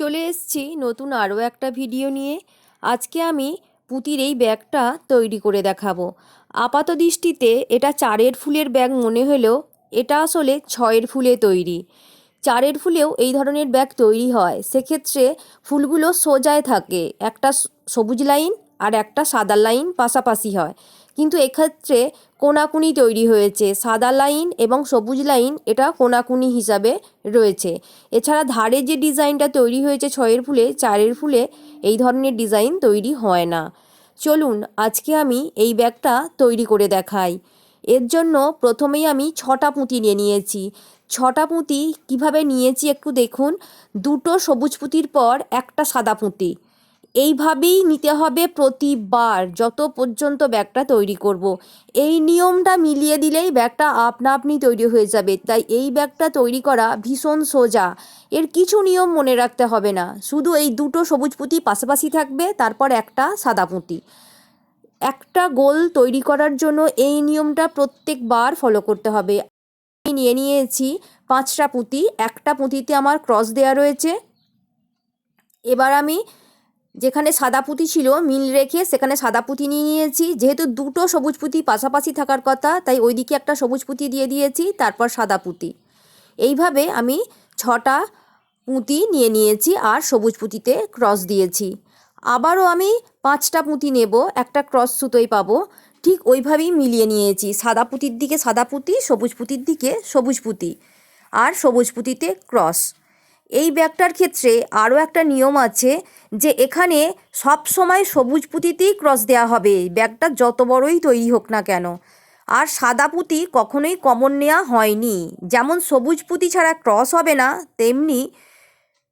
চলে এসছি নতুন আরও একটা ভিডিও নিয়ে। আজকে আমি পুঁতির এই ব্যাগটা তৈরি করে দেখাবো। আপাত দৃষ্টিতে এটা চারের ফুলের ব্যাগ মনে হলেও এটা আসলে ছয়ের ফুলে তৈরি। চারের ফুলেও এই ধরনের ব্যাগ তৈরি হয়। সেক্ষেত্রে ফুলগুলো সোজায় থাকে। একটা সবুজ লাইন আর একটা সাদা লাইন পাশাপাশি হয়। কিন্তু এক্ষেত্রে কোনাকুনি তৈরি হয়েছে। সাদা লাইন এবং সবুজ লাইন এটা কোনাকুনি হিসাবে রয়েছে। এছাড়া ধারে যে ডিজাইনটা তৈরি হয়েছে ছয়ের ফুলে, চারের ফুলে, এই ধরনের ডিজাইন তৈরি হয় না। চলুন আজকে আমি এই ব্যাগটা তৈরি করে দেখাই। এর জন্য প্রথমেই আমি ছটা পুঁতি নিয়ে নিয়েছি। ছটা পুঁতি কীভাবে নিয়েছি একটু দেখুন। দুটো সবুজ পুঁতির পর একটা সাদা পুঁতি। এইভাবেই নিতে হবে প্রতিবার যত পর্যন্ত ব্যাগটা তৈরি করব। এই নিয়মটা মিলিয়ে দিলেই ব্যাগটা আপনা আপনি তৈরি হয়ে যাবে। তাই এই ব্যাগটা তৈরি করা ভীষণ সোজা। এর কিছু নিয়ম মনে রাখতে হবে না। শুধু এই দুটো সবুজ পুঁতি পাশাপাশি থাকবে, তারপর একটা সাদা পুঁতি। একটা গোল তৈরি করার জন্য এই নিয়মটা প্রত্যেকবার ফলো করতে হবে। আমি নিয়ে নিয়েছি পাঁচটা পুঁতি। একটা পুঁতিতে আমার ক্রস দেওয়া রয়েছে। এবার আমি যেখানে সাদা পুঁতি ছিল, মিল রেখে সেখানে সাদা পুঁতি নিয়ে নিয়েছি। যেহেতু দুটো সবুজ পুঁতি পাশাপাশি থাকার কথা, তাই ওইদিকে একটা সবুজ পুঁতি দিয়ে দিয়েছি, তারপর সাদা পুঁতি। এইভাবে আমি ছটা পুঁতি নিয়ে নিয়েছি আর সবুজ পুঁতিতে ক্রস দিয়েছি। আবারও আমি পাঁচটা পুঁতি নেব, একটা ক্রস সুতোই পাবো। ঠিক ওইভাবেই মিলিয়ে নিয়েছি, সাদা পুঁতির দিকে সাদা পুঁতি, সবুজ পুঁতির দিকে সবুজ পুঁতি, আর সবুজ পুঁতিতে ক্রস। এই ব্যাগটার ক্ষেত্রে আরও একটা নিয়ম আছে যে এখানে সব সময় সবুজ পুঁতিতেই ক্রস দেওয়া হবে। ব্যাগটা যত বড়ই তৈরি হোক না কেন। আর সাদা পুঁতি কখনোই কমন নেওয়া হয়নি। যেমন সবুজ পুঁতি ছাড়া ক্রস হবে না, তেমনি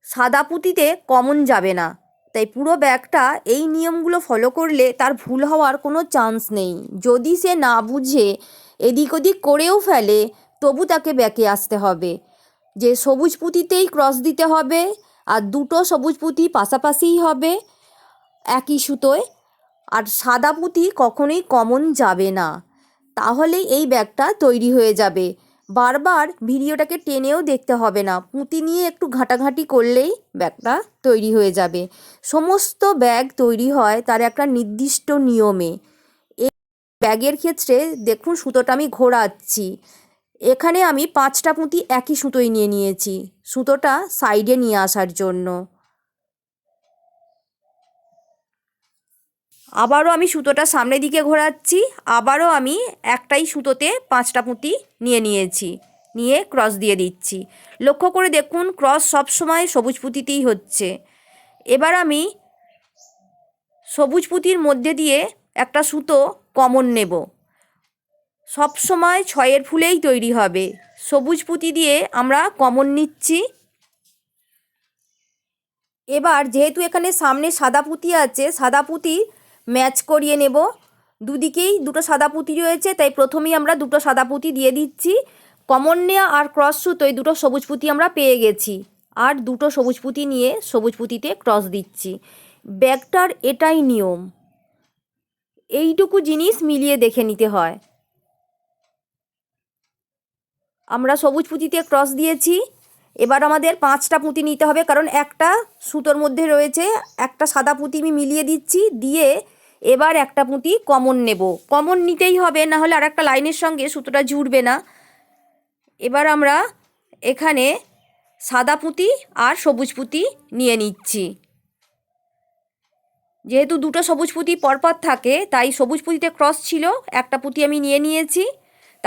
সাদা পুঁতিতে কমন যাবে না। তাই পুরো ব্যাগটা এই নিয়মগুলো ফলো করলে তার ভুল হওয়ার কোনো চান্স নেই। যদি সে না বুঝে, এদিক ওদিক করেও ফেলে, তবু তাকে ব্যাকে আসতে হবে। যে সবুজ পুঁতিতেই ক্রস দিতে হবে আর দুটো সবুজ পুঁতি পাশাপাশিই হবে একই সুতোয়। আর সাদা পুঁতি কখনোই কমন যাবে না। তাহলেই এই ব্যাগটা তৈরি হয়ে যাবে। বারবার ভিডিওটাকে টেনেও দেখতে হবে না। পুঁতি নিয়ে একটু ঘাঁটাঘাঁটি করলেই ব্যাগটা তৈরি হয়ে যাবে। সমস্ত ব্যাগ তৈরি হয় তার একটা নির্দিষ্ট নিয়মে। এই ব্যাগের ক্ষেত্রে দেখুন সুতোটা আমি ঘোরাচ্ছি। এখানে আমি পাঁচটা পুঁতি একই সুতোই নিয়ে নিয়েছি, সুতোটা সাইডে নিয়ে আসার জন্য। আবারও আমি সুতোটা সামনের দিকে ঘোরাচ্ছি, আবারও আমি একটাই সুতোতে পাঁচটা পুঁতি নিয়ে নিয়েছি, নিয়ে ক্রস দিয়ে দিচ্ছি। লক্ষ্য করে দেখুন, ক্রস সবসময় সবুজ পুঁতিতেই হচ্ছে। এবার আমি সবুজ পুঁতির মধ্যে দিয়ে একটা সুতো কমন নেব। সব সময় ছয়ের ফুলেই তৈরি হবে। সবুজ পুঁতি দিয়ে আমরা কমন নিচ্ছি। এবার যেহেতু এখানে সামনে সাদা পুঁতি আছে, সাদা পুঁতি ম্যাচ করিয়ে নেব। দুদিকেই দুটো সাদা পুঁতি রয়েছে, তাই প্রথমেই আমরা দুটো সাদা পুঁতি দিয়ে দিচ্ছি। কমন নেওয়া আর ক্রস সুতোয় দুটো সবুজ পুঁতি আমরা পেয়ে গেছি। আর দুটো সবুজ পুঁতি নিয়ে সবুজ পুঁতিতে ক্রস দিচ্ছি। ব্যাগটার এটাই নিয়ম। এইটুকু জিনিস মিলিয়ে দেখে নিতে হয়। আমরা সবুজ পুঁতিতে ক্রস দিয়েছি। এবার আমাদের পাঁচটা পুঁতি নিতে হবে, কারণ একটা সুতোর মধ্যে রয়েছে, একটা সাদা পুঁতি আমি মিলিয়ে দিচ্ছি, দিয়ে এবার একটা পুঁতি কমন নেব। কমন নিতেই হবে, না হলে আর একটা লাইনের সঙ্গে সুতোটা জুড়বে না। এবার আমরা এখানে সাদা পুঁতি আর সবুজ পুঁতি নিয়ে নিচ্ছি। যেহেতু দুটো সবুজ পুঁতি পরপর থাকে, তাই সবুজ পুঁতিতে ক্রস ছিল, একটা পুঁতি আমি নিয়ে নিয়েছি।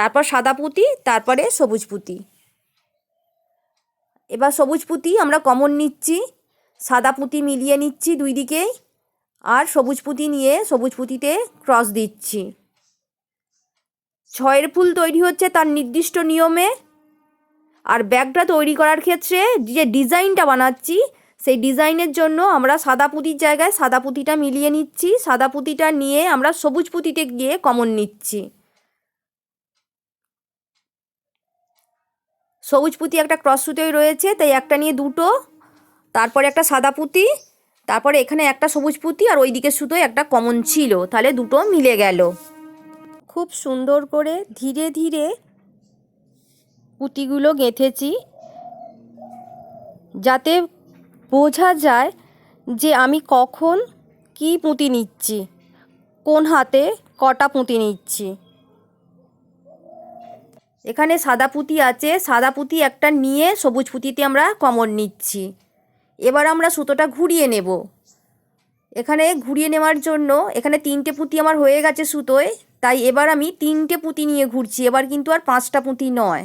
তারপর সাদা পুঁতি, তারপরে সবুজ পুঁতি। এবার সবুজ পুঁতি আমরা কমন নিচ্ছি, সাদা পুঁতি মিলিয়ে নিচ্ছি দুই দিকেই, আর সবুজ পুঁতি নিয়ে সবুজ পুঁতিতে ক্রস দিচ্ছি। ছয়ের ফুল তৈরি হচ্ছে তার নির্দিষ্ট নিয়মে, আর ব্যাগটা তৈরি করার ক্ষেত্রে যে ডিজাইনটা বানাচ্ছি, সেই ডিজাইনের জন্য আমরা সাদা পুঁতির জায়গায় সাদা পুঁতিটা মিলিয়ে নিচ্ছি, সাদা পুঁতিটা নিয়ে আমরা সবুজ পুঁতিতে গিয়ে কমন নিচ্ছি। সবুজ পুঁতি একটা ক্রস সুতোই রয়েছে, তাই একটা নিয়ে দুটো, তারপরে একটা সাদা পুঁতি, তারপরে এখানে একটা সবুজ পুঁতি আর ওই দিকের সুতোয় একটা কমন ছিল, তাহলে দুটো মিলে গেল। খুব সুন্দর করে ধীরে ধীরে পুঁতিগুলো গেঁথেছি, যাতে বোঝা যায় যে আমি কখন কি পুঁতি নিচ্ছি, কোন হাতে কটা পুঁতি নিচ্ছি। এখানে সাদা পুঁতি আছে। সাদা পুঁতি একটা নিয়ে সবুজ পুঁতিতে আমরা কমন নিচ্ছি। এবার আমরা সুতোটা ঘুরিয়ে নেব। এখানে ঘুরিয়ে নেওয়ার জন্য এখানে তিনটে পুঁতি আমার হয়ে গেছে সুতোয়, তাই এবার আমি তিনটে পুঁতি নিয়ে ঘুরছি। এবার কিন্তু আর পাঁচটা পুঁতি নয়।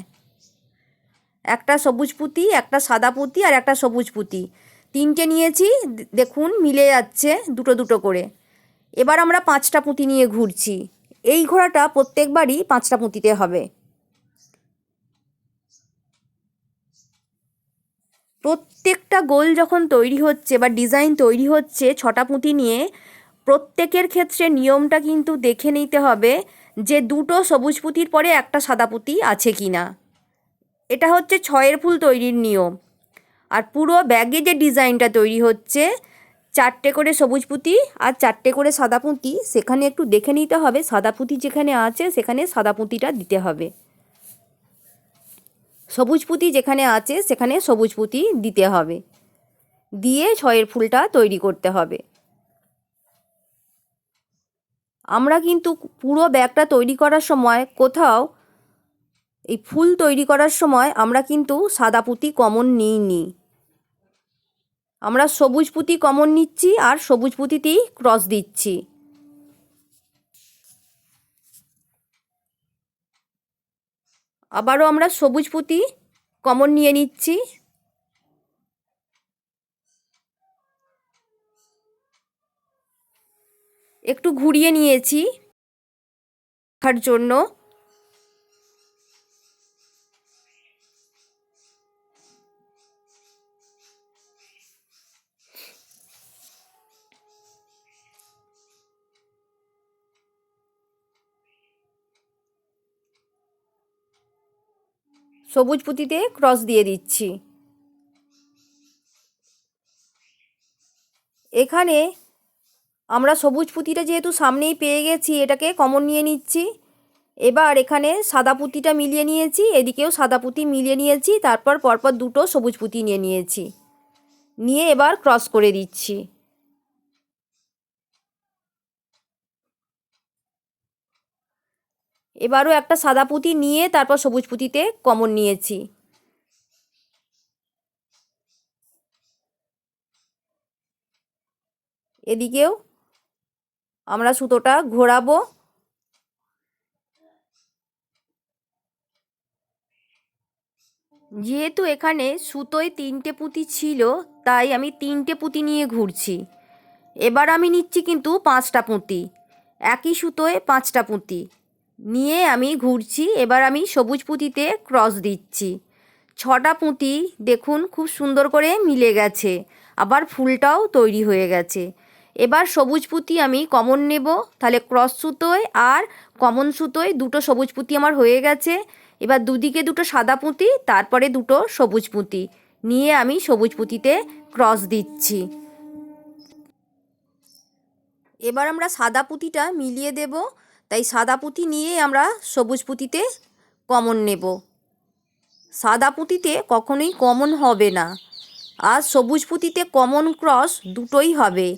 একটা সবুজ পুঁতি, একটা সাদা পুঁতি আর একটা সবুজ পুঁতি। তিনটে নিয়েছি দেখুন মিলে যাচ্ছে দুটো দুটো করে। এবার আমরা পাঁচটা পুঁতি নিয়ে ঘুরছি। এই ঘোড়াটা প্রত্যেকবারই পাঁচটা পুঁতিতে হবে। প্রত্যেকটা গোল যখন তৈরি হচ্ছে বা ডিজাইন তৈরি হচ্ছে ছটা পুঁতি নিয়ে, প্রত্যেকের ক্ষেত্রে নিয়মটা কিন্তু দেখে নিতে হবে যে দুটো সবুজ পুঁতির পরে একটা সাদা পুঁতি আছে কি না। এটা হচ্ছে ছয়ের ফুল তৈরির নিয়ম। আর পুরো ব্যাগে যে ডিজাইনটা তৈরি হচ্ছে, চারটে করে সবুজ পুঁতি আর চারটে করে সাদা পুঁতি, সেখানে একটু দেখে নিতে হবে সাদা পুঁতি যেখানে আছে সেখানে সাদা পুঁতিটা দিতে হবে। সবুজ পুঁতি যেখানে আছে, সেখানে সবুজ পুঁতি দিতে হবে। দিয়ে ছয়ের ফুলটা তৈরি করতে হবে। আমরা কিন্তু পুরো ব্যাগটা তৈরি করার সময় কোথাও এই ফুল তৈরি করার সময় আমরা কিন্তু সাদা পুঁতি কমন নিইনি। আমরা সবুজ পুঁতি কমন নিচ্ছি আর সবুজ পুঁতিতেই ক্রস দিচ্ছি। আবারও আমরা সবুজ পুঁতি কমন নিয়ে নিচ্ছি। একটু ঘুরিয়ে নিয়েছি। রাখার জন্য। সবুজ পুঁতিতে ক্রস দিয়ে দিচ্ছি। এখানে আমরা সবুজ পুঁতিটা যেহেতু সামনেই পেয়ে গেছি, এটাকে কমন নিয়ে নিচ্ছি। এবার এখানে সাদা পুঁতিটা মিলিয়ে নিয়েছি, এদিকেও সাদা পুঁতি মিলিয়ে নিয়েছি, তারপর পরপর দুটো সবুজ পুঁতি নিয়ে নিয়েছি। নিয়ে এবার ক্রস করে দিচ্ছি। এবারও একটা সাদা পুঁতি নিয়ে তারপর সবুজ পুঁতিতে কমন নিয়েছি। এদিকেও আমরা সুতোটা ঘোরাবো। যেহেতু এখানে সুতোয় তিনটে পুঁতি ছিল, তাই আমি তিনটে পুঁতি নিয়ে ঘুরছি। এবার আমি নিচ্ছি কিন্তু পাঁচটা পুঁতি। একই সুতোয় পাঁচটা পুঁতি। নিয়ে আমি ঘুরছি, এবার আমি সবুজ পুঁতিতে ক্রস দিচ্ছি। ছটা পুঁতি দেখুন খুব সুন্দর করে মিলে গেছে, আবার ফুলটাও তৈরি হয়ে গেছে। এবার সবুজ পুঁতি আমি কমন নেব, তাহলে ক্রস সুতোয় আর কমন সুতোয় দুটো সবুজ পুঁতি আমার হয়ে গেছে। এবার দুদিকে দুটো সাদা পুঁতি, তারপরে দুটো সবুজ পুঁতি। নিয়ে আমি সবুজ পুঁতিতে ক্রস দিচ্ছি। এবার আমরা সাদা পুঁতিটা মিলিয়ে দেব। তাই সাদা পুঁতি নিয়ে আমরা সবুজ পুঁতিতে কমন নেব। সাদা পুঁতিতে কখনোই কমন হবে না। আর সবুজ পুঁতিতে কমন ক্রস দুটোই হবে।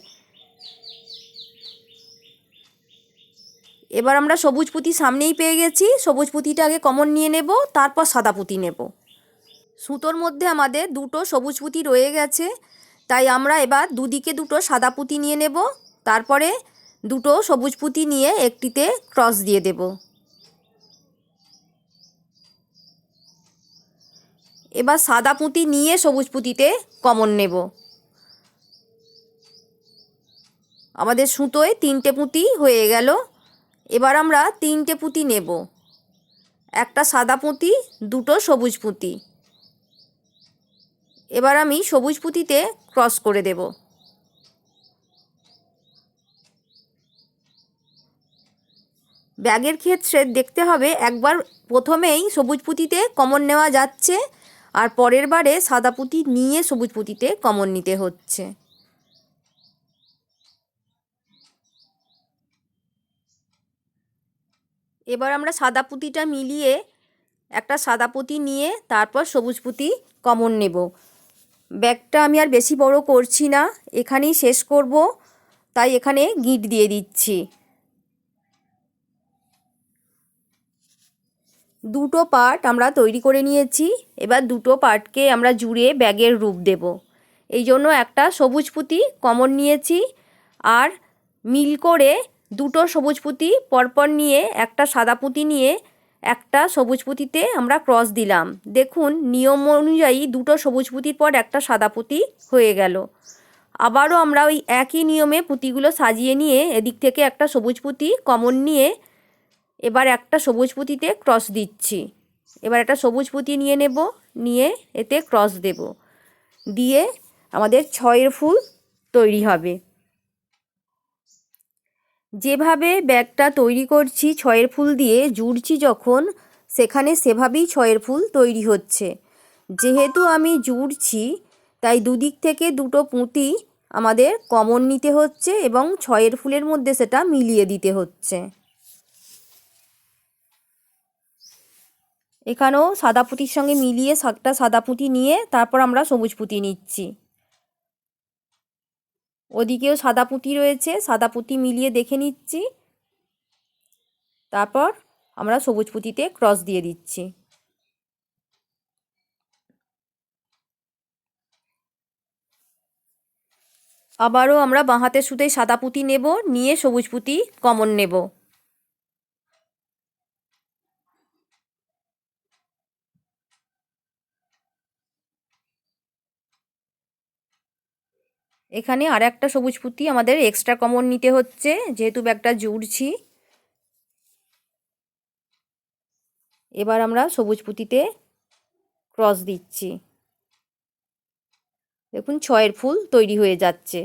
এবার আমরা সবুজ পুঁতি সামনেই পেয়ে গেছি। সবুজ পুঁতিটা আগে কমন নিয়ে নেব, তারপর সাদা পুঁতি নেব। সুতোর মধ্যে আমাদের দুটো সবুজ পুঁতি রয়ে গেছে। তাই আমরা এবার দুদিকে দুটো সাদা পুঁতি নিয়ে নেব। তারপরে দুটো সবুজ পুঁতি নিয়ে একটিতে ক্রস দিয়ে দেব। এবার সাদা পুঁতি নিয়ে সবুজ পুঁতিতে কমন নেব। আমাদের সুতোয় তিনটে পুঁতি হয়ে গেল। এবার আমরা তিনটে পুঁতি নেব। একটা সাদা পুঁতি, দুটো সবুজ পুঁতি। এবার আমি সবুজ পুঁতিতে ক্রস করে দেব। ব্যাগের ক্ষেত্রে দেখতে হবে, একবার প্রথমেই সবুজ পুঁতিতে কমন নেওয়া যাচ্ছে আর পরের বারে সাদা পুঁতি নিয়ে সবুজ পুঁতিতে কমন নিতে হচ্ছে। এবার আমরা সাদা পুঁতিটা মিলিয়ে একটা সাদা পুঁতি নিয়ে তারপর সবুজ পুঁতি কমন নেব। ব্যাগটা আমি আর বেশি বড় করছি না, এখানেই শেষ করব, তাই এখানে গিঁট দিয়ে দিচ্ছি। দুটো পার্ট আমরা তৈরি করে নিয়েছি। এবার দুটো পার্টকে আমরা জুড়ে ব্যাগের রূপ দেব। এই জন্য একটা সবুজ পুঁতি কমন নিয়েছি আর মিল করে দুটো সবুজ পুঁতি পরপর নিয়ে একটা সাদা পুঁতি নিয়ে একটা সবুজ পুঁতিতে আমরা ক্রস দিলাম। দেখুন, নিয়ম অনুযায়ী দুটো সবুজ পুঁতির পর একটা সাদা পুঁতি হয়ে গেল। আবারও আমরা ওই একই নিয়মে পুঁতিগুলো সাজিয়ে নিয়ে এদিক থেকে একটা সবুজ পুঁতি কমন নিয়ে এবার একটা সবুজ পুঁতিতে ক্রস দিচ্ছি। এবার একটা সবুজ পুঁতি নিয়ে নেব, নিয়ে এতে ক্রস দেব। দিয়ে আমাদের ছয়ের ফুল তৈরি হবে। যেভাবে ব্যাগটা তৈরি করছি ছয়ের ফুল দিয়ে, জুড়ছি যখন, সেখানে সেভাবেই ছয়ের ফুল তৈরি হচ্ছে। যেহেতু আমি জুড়ছি, তাই দুদিক থেকে দুটো পুঁতি আমাদের কমন নিতে হচ্ছে এবং ছয়ের ফুলের মধ্যে সেটা মিলিয়ে দিতে হচ্ছে। এখানেও সাদা পুঁতির সঙ্গে মিলিয়ে একটা সাদা পুঁতি নিয়ে তারপর আমরা সবুজ পুঁতি নিচ্ছি। ওদিকেও সাদা পুঁতি রয়েছে সাদা পুঁতি মিলিয়ে দেখে নিচ্ছি। তারপর আমরা সবুজ পুঁতিতে ক্রস দিয়ে দিচ্ছি। আবারও আমরা বাঁ হাতের সুতে সাদা পুঁতি নেব, নিয়ে সবুজ পুঁতি কমন নেব। এখানে আর একটা সবুজ পুঁতি আমাদের এক্সট্রা কমন নিতে হচ্ছে, যেহেতু ব্যাগটা জুড়ছি। এবার আমরা সবুজ পুঁতিতে ক্রস দিচ্ছি। দেখুন, ছয়ের ফুল তৈরি হয়ে যাচ্ছে।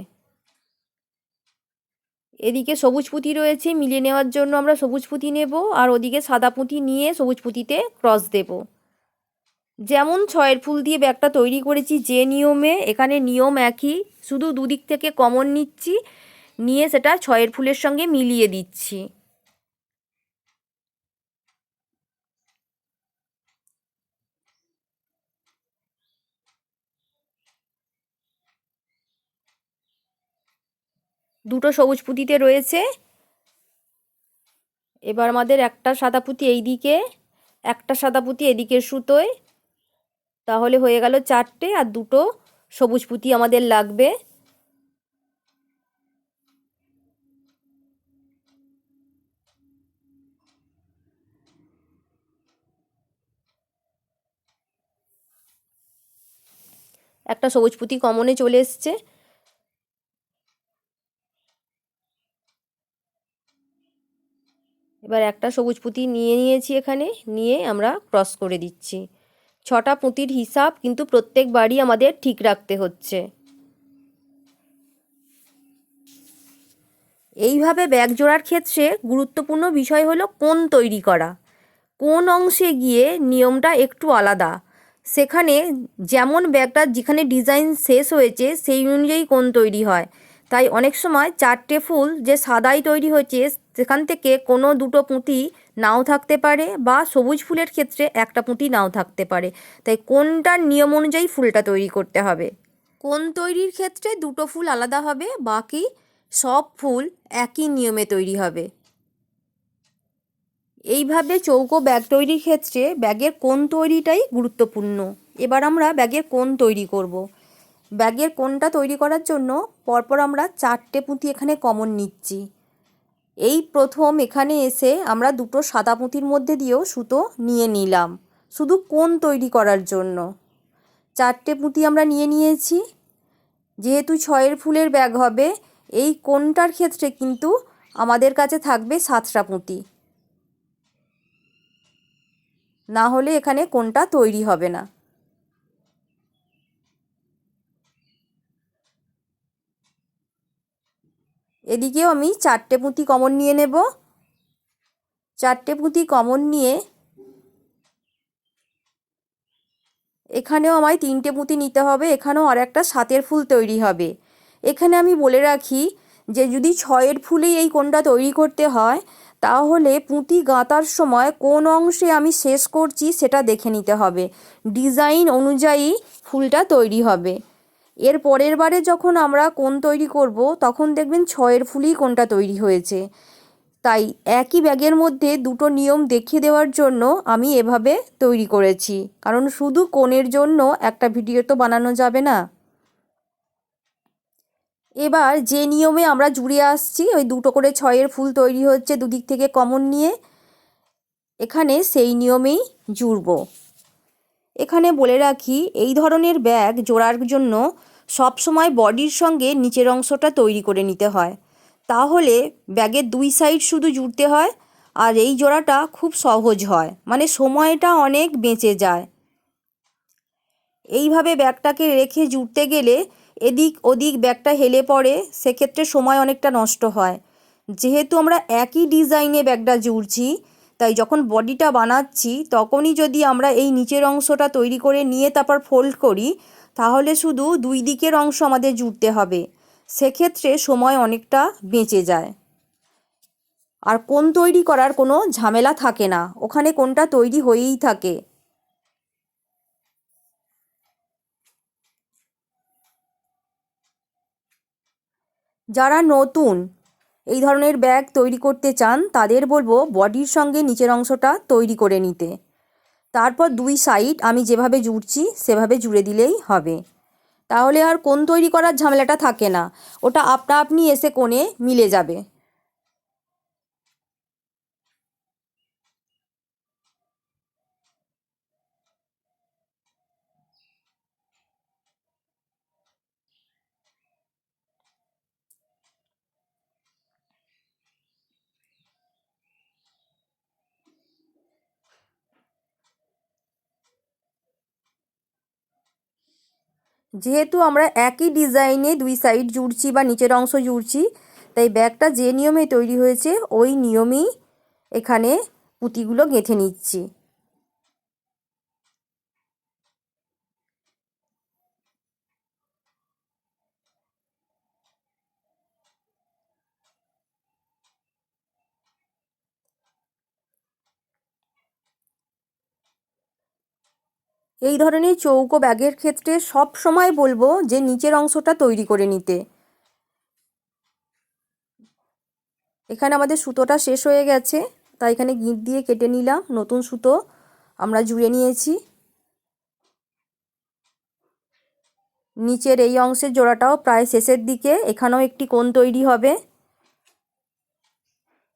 এদিকে সবুজ পুঁতি রয়েছে, মিলিয়ে নেওয়ার জন্য আমরা সবুজ পুঁতি নেব, আর ওদিকে সাদা পুঁতি নিয়ে সবুজ পুঁতিতে ক্রস দেব। যেমন ছয়ের ফুল দিয়ে ব্যাগটা তৈরি করেছি, যে নিয়মে, এখানে নিয়ম একই শুধু দুদিক থেকে কমন নিচ্ছি, নিয়ে সেটা ছয়ের ফুলের সঙ্গে মিলিয়ে দিচ্ছি। দুটো সবুজ পুঁতিতে রয়েছে। এবার আমাদের একটা সাদা পুঁতি এই দিকে একটা সাদা পুঁতি এদিকের সুতোয়। তাহলে হয়ে গেল চারটে আর দুটো সবুজ পুঁতি আমাদের লাগবে। একটা সবুজ পুঁতি কমনে চলে এসছে। এবার একটা সবুজ পুঁতি নিয়ে নিয়েছি এখানে, নিয়ে আমরা ক্রস করে দিচ্ছি। ছটা পুঁতির হিসাব কিন্তু প্রত্যেক প্রত্যেকবারই আমাদের ঠিক রাখতে হচ্ছে। এইভাবে ব্যাগ জোড়ার ক্ষেত্রে গুরুত্বপূর্ণ বিষয় হলো কোন তৈরি করা। কোন অংশে গিয়ে নিয়মটা একটু আলাদা। সেখানে যেমন ব্যাগটা যেখানে ডিজাইন শেষ হয়েছে সেই অনুযায়ী কোন তৈরি হয়। তাই অনেক সময় চারটে ফুল যে সাদাই তৈরি হয়েছে, সেখান থেকে কোনো দুটো পুঁতি নাও থাকতে পারে বা সবুজ ফুলের ক্ষেত্রে একটা পুঁতি নাও থাকতে পারে। তাই কোনটার নিয়ম অনুযায়ী ফুলটা তৈরি করতে হবে? কোন তৈরির ক্ষেত্রে দুটো ফুল আলাদা হবে, বাকি সব ফুল একই নিয়মে তৈরি হবে? এইভাবে চৌকো ব্যাগ তৈরির ক্ষেত্রে ব্যাগের কোন তৈরিটাই গুরুত্বপূর্ণ? এবার আমরা ব্যাগের কোন তৈরি করব। ব্যাগের কোনটা তৈরি করার জন্য পরপর আমরা চারটে পুঁতি এখানে কমন নিচ্ছি। এই প্রথম এখানে এসে আমরা দুটো সাদা পুঁতির মধ্যে দিয়েও সুতো নিয়ে নিলাম, শুধু কোন তৈরি করার জন্য। চারটে পুঁতি আমরা নিয়ে নিয়েছি। যেহেতু ছয়ের ফুলের ব্যাগ হবে, এই কোনটার ক্ষেত্রে কিন্তু আমাদের কাছে থাকবে সাতটা পুঁতি। না হলে এখানে কোনটা তৈরি হবে না। এদিকেও আমি চারটে পুঁতি কমন নিয়ে নেব। চারটে পুঁতি কমন নিয়ে এখানেও আমায় তিনটে পুঁতি নিতে হবে, এখানেও আর একটা সাতের ফুল তৈরি হবে। এখানে আমি বলে রাখি যে যদি ছয়ের ফুলেই এই কোনটা তৈরি করতে হয়, তাহলে পুঁতি গাঁতার সময় কোন অংশে আমি শেষ করছি সেটা দেখে নিতে হবে। ডিজাইন অনুযায়ী ফুলটা তৈরি হবে। এর পরের বারে যখন আমরা কোন তৈরি করব, তখন দেখবেন ছয়ের ফুলই কোনটা তৈরি হয়েছে। তাই একই ব্যাগের মধ্যে দুটো নিয়ম দেখিয়ে দেওয়ার জন্য আমি এভাবে তৈরি করেছি। কারণ শুধু কোণের জন্য একটা ভিডিও তো বানানো যাবে না। এবার যে নিয়মে আমরা জুড়ে আসছি, ওই দুটো করে ছয়ের ফুল তৈরি হচ্ছে দুদিক থেকে কমন নিয়ে, এখানে সেই নিয়মেই জুড়ব। এখানে বলে রাখি, এই ধরনের ব্যাগ জোড়ার জন্য সব সময় বডির সঙ্গে নিচের অংশটা তৈরি করে নিতে হয়। তাহলে ব্যাগের দুই সাইড শুধু জুড়তে হয় আর এই জোড়াটা খুব সহজ হয় মানে সময়টা অনেক বেঁচে যায়। এইভাবে ব্যাগটাকে রেখে জুড়তে গেলে এদিক ওদিক ব্যাগটা হেলে পড়ে, সেক্ষেত্রে সময় অনেকটা নষ্ট হয়। যেহেতু আমরা একই ডিজাইনে ব্যাগটা জুড়ছি তাই যখন বডিটা বানাচ্ছি, তখনই যদি আমরা এই নিচের অংশটা তৈরি করে নিয়ে তারপর ফোল্ড করি, তাহলে শুধু দুই দিকের অংশ আমাদের জুড়তে হবে। সেক্ষেত্রে সময় অনেকটা বেঁচে যায়। আর কোন তৈরি করার কোনো ঝামেলা থাকে না। ওখানে কোনটা তৈরি হয়েই থাকে। যারা নতুন এই ধরনের ব্যাগ তৈরি করতে চান, তাদের বলব বডির সঙ্গে নিচের অংশটা তৈরি করে নিতে। তারপর দুই সাইড আমি যেভাবে জুড়ছি, সেভাবে জুড়ে দিলেই হবে। তাহলে আর কোন তৈরি করার ঝামেলাটা থাকে না। ওটা আপনা আপনি এসে কোণে মিলে যাবে। যেহেতু আমরা একই ডিজাইনে দুই সাইড জুড়ছি বা নিচের অংশ জুড়ছি, তাই ব্যাগটা যে নিয়মে তৈরি হয়েছে, ওই নিয়মেই এখানে পুঁতিগুলো গেঁথে নিচ্ছি। এই ধরনের চৌকো ব্যাগের ক্ষেত্রে সব সময় বলব যে নিচের অংশটা তৈরি করে নিতে। এখানে আমাদের সুতোটা শেষ হয়ে গেছে, তাই এখানে গিঁট দিয়ে কেটে নিলাম, নতুন সুতো আমরা জুড়ে নিয়েছি। নিচের এই অংশের জোড়াটাও প্রায় শেষের দিকে, এখানেও একটি কোণ তৈরি হবে।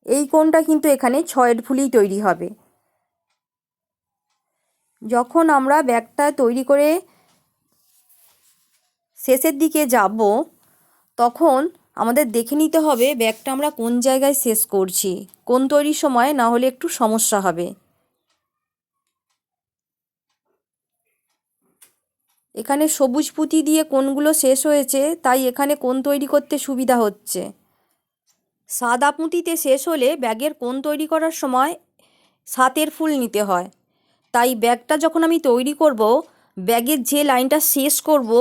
এই কোণটা কিন্তু এখানে ছয়ের ফুলেই তৈরি হবে। যখন আমরা ব্যাগটা তৈরি করে শেষের দিকে যাব, তখন আমাদের দেখে নিতে হবে ব্যাগটা আমরা কোন জায়গায় শেষ করছি, কোন তৈরির সময় না হলে একটু সমস্যা হবে। এখানে সবুজ পুঁতি দিয়ে কোনগুলো শেষ হয়েছে, তাই এখানে কোন তৈরি করতে সুবিধা হচ্ছে। সাদা পুঁতিতে শেষ হলে ব্যাগের কোন তৈরি করার সময় সাতের ফুল নিতে হয়। তাই ব্যাগটা যখন আমি তৈরি করব, ব্যাগের যে লাইনটা শেষ করব,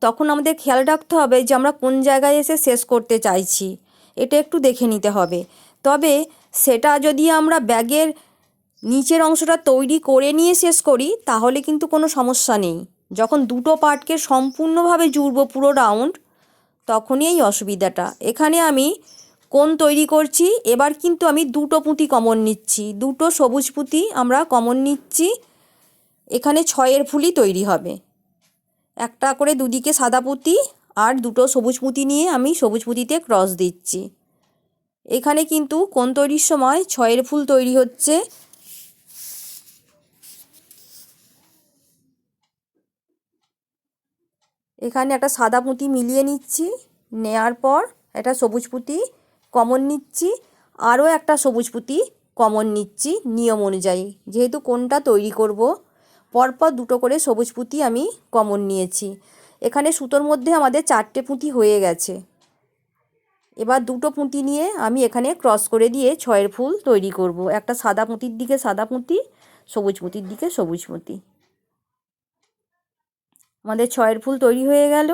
তখন আমাদের খেয়াল রাখতে হবে যে আমরা কোন জায়গায় এসে শেষ করতে চাইছি। এটা একটু দেখে নিতে হবে। তবে সেটা যদি আমরা ব্যাগের নিচের অংশটা তৈরি করে নিয়ে শেষ করি, তাহলে কিন্তু কোনো সমস্যা নেই। যখন দুটো পার্টকে সম্পূর্ণভাবে জুড়ব পুরো রাউন্ড, তখনই এই অসুবিধাটা। এখানে আমি কোন তৈরি করছি, এবার কিন্তু আমি দুটো পুঁতি কমন নিচ্ছি। দুটো সবুজ পুঁতি আমরা কমন নিচ্ছি। এখানে ছয়ের ফুলই তৈরি হবে। একটা করে দুদিকে সাদা পুঁতি আর দুটো সবুজ পুঁতি নিয়ে আমি সবুজ পুঁতিতে ক্রস দিচ্ছি। এখানে কিন্তু কোন তৈরির সময় ছয়ের ফুল তৈরি হচ্ছে? এখানে একটা সাদা পুঁতি মিলিয়ে নিচ্ছি। নেয়ার পর একটা সবুজ পুঁতি কমন নিচ্ছি। আরও একটা সবুজ পুঁতি কমন নিচ্ছি নিয়ম অনুযায়ী। যেহেতু কোনটা তৈরি করব, পরপর দুটো করে সবুজ পুঁতি আমি কমন নিয়েছি। এখানে সুতোর মধ্যে আমাদের চারটে পুঁতি হয়ে গেছে। এবার দুটো পুঁতি নিয়ে আমি এখানে ক্রস করে দিয়ে ছয়ের ফুল তৈরি করব। একটা সাদা পুঁতির দিকে সাদা পুঁতি, সবুজ পুঁতির দিকে সবুজ পুঁতি। আমাদের ছয়ের ফুল তৈরি হয়ে গেল।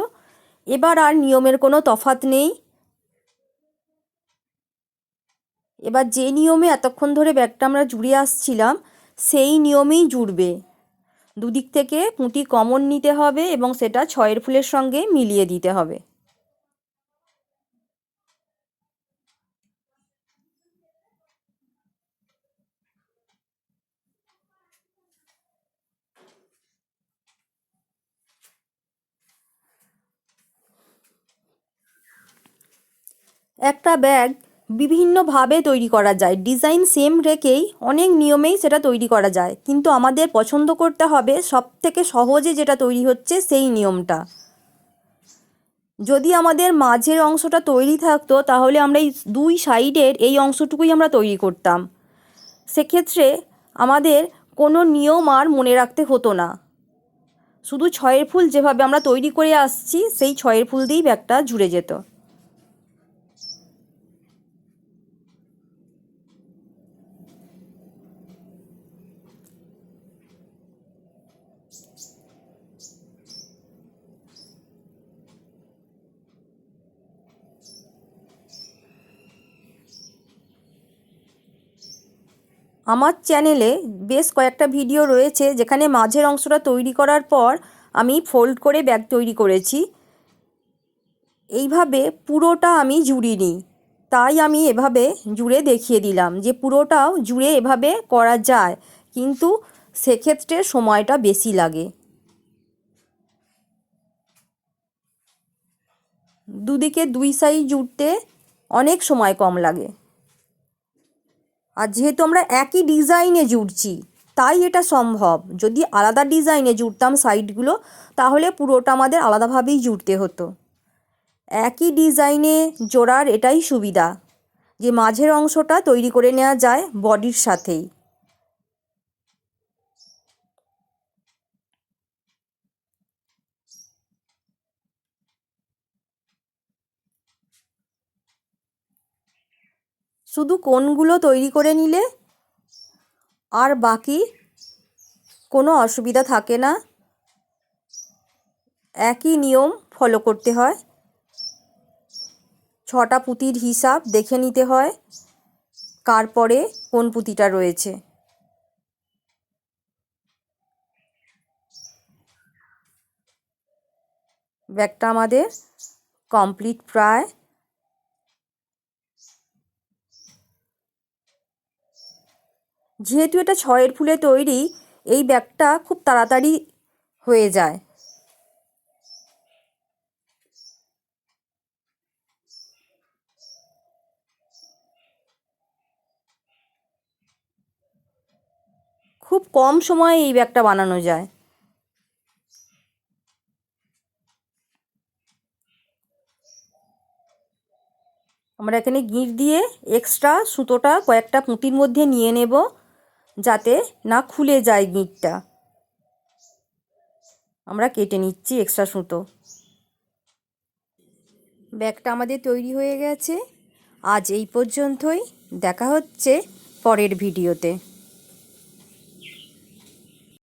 এবার আর নিয়মের কোনো তফাত নেই। এবার যে নিয়মে এতক্ষণ ধরে ব্যাগটা আমরা জুড়ে আসছিলাম, সেই নিয়মেই জুড়বে। দুদিক থেকে পুঁতি কমন নিতে হবে এবং সেটা ছয়ের ফুলের সঙ্গে মিলিয়ে দিতে হবে। একটা ব্যাগ বিভিন্নভাবে তৈরি করা যায়। ডিজাইন সেম রেখেই অনেক নিয়মেই সেটা তৈরি করা যায়। কিন্তু আমাদের পছন্দ করতে হবে সব থেকে সহজে যেটা তৈরি হচ্ছে সেই নিয়মটা। যদি আমাদের মাঝের অংশটা তৈরি থাকতো তাহলে আমরা এই দুই সাইডের এই অংশটুকুই আমরা তৈরি করতাম। সেক্ষেত্রে আমাদের কোনো নিয়ম আর মনে রাখতে হতো না। শুধু ছয়ের ফুল যেভাবে আমরা তৈরি করে আসছি সেই ছয়ের ফুল দিয়েই ব্যাগটা জুড়ে যেত। আমার চ্যানেলে বেশ কয়েকটা ভিডিও রয়েছে, যেখানে মাঝের অংশটা তৈরি করার পর আমি ফোল্ড করে ব্যাগ তৈরি করেছি। এইভাবে পুরোটা আমি জুড়িনি তাই আমি এভাবে জুড়ে দেখিয়ে দিলাম যে পুরোটাও জুড়ে এভাবে করা যায়, কিন্তু সেক্ষেত্রে সময়টা বেশি লাগে। দুদিকে দুই সাইড জুড়তে অনেক সময় কম লাগে। আর যেহেতু আমরা একই ডিজাইনে জুড়ছি, তাই এটা সম্ভব। যদি আলাদা ডিজাইনে জুড়তাম সাইডগুলো তাহলে পুরোটা আমাদের আলাদাভাবেই জুড়তে হতো। একই ডিজাইনে জোড়ার এটাই সুবিধা, যে মাঝের অংশটা তৈরি করে নেওয়া যায় বডির সাথেই। শুধু কোনগুলো তৈরি করে নিলে আর বাকি কোনো অসুবিধা থাকে না। একই নিয়ম ফলো করতে হয়। ছটা পুঁতির হিসাব দেখে নিতে হয় কার পরে কোন পুঁতিটা রয়েছে। ব্যাগটা আমাদের কমপ্লিট প্রায় যেহেতু এটা ছয়ের ফুলে তৈরি, এই ব্যাগটা খুব তাড়াতাড়ি হয়ে যায়। খুব কম সময়ে এই ব্যাগটা বানানো যায়। আমরা এখানে গিঁট দিয়ে এক্সট্রা সুতোটা কয়েকটা পুঁতির মধ্যে নিয়ে নেব। যাতে না খুলে যায় গিঁটটা। আমরা কেটে নিচ্ছি এক্সট্রা সুতো। ব্যাগটা আমাদের তৈরি হয়ে গেছে। আজ এই পর্যন্তই। দেখা হচ্ছে পরের ভিডিওতে।